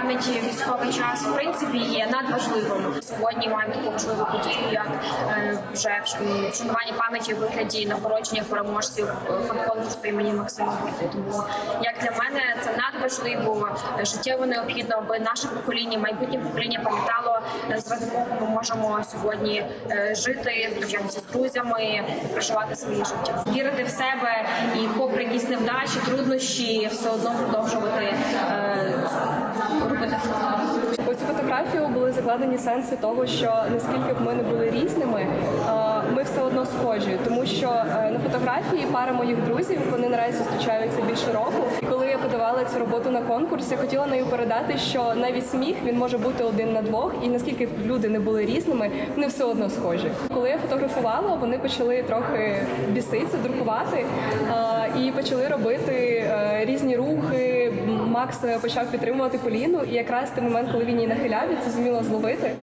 пам'яті військовий час в принципі є надважливим. Сьогодні маємо таку важливу подію, як е, вже вш- вшанування пам'яті у вигляді нагородження переможців е, конкурсу імені Максима Бурди. Тому як для мене це надважливо, е, життєво необхідно, аби наше покоління, майбутнє покоління пам'ятало заради кого ми можемо сьогодні жити, з друзями, проживати своє життя. Вірити в себе і, попри якісь невдачі, труднощі, все одно продовжувати е, робити. У цю фотографію були закладені сенси того, що наскільки б ми не були різними, ми все одно схожі, тому що е, на фотографії пара моїх друзів вони наразі зустрічаються більше року. І коли я подавала цю роботу на конкурс, я хотіла нею передати, що навіть сміх він може бути один на двох, і наскільки б люди не були різними, вони все одно схожі. Коли я фотографувала, вони почали трохи біситися, друкувати і почали робити е, різні рухи. Макс почав підтримувати Поліну, і якраз той момент, коли він її нахиляв, це зуміла зловити.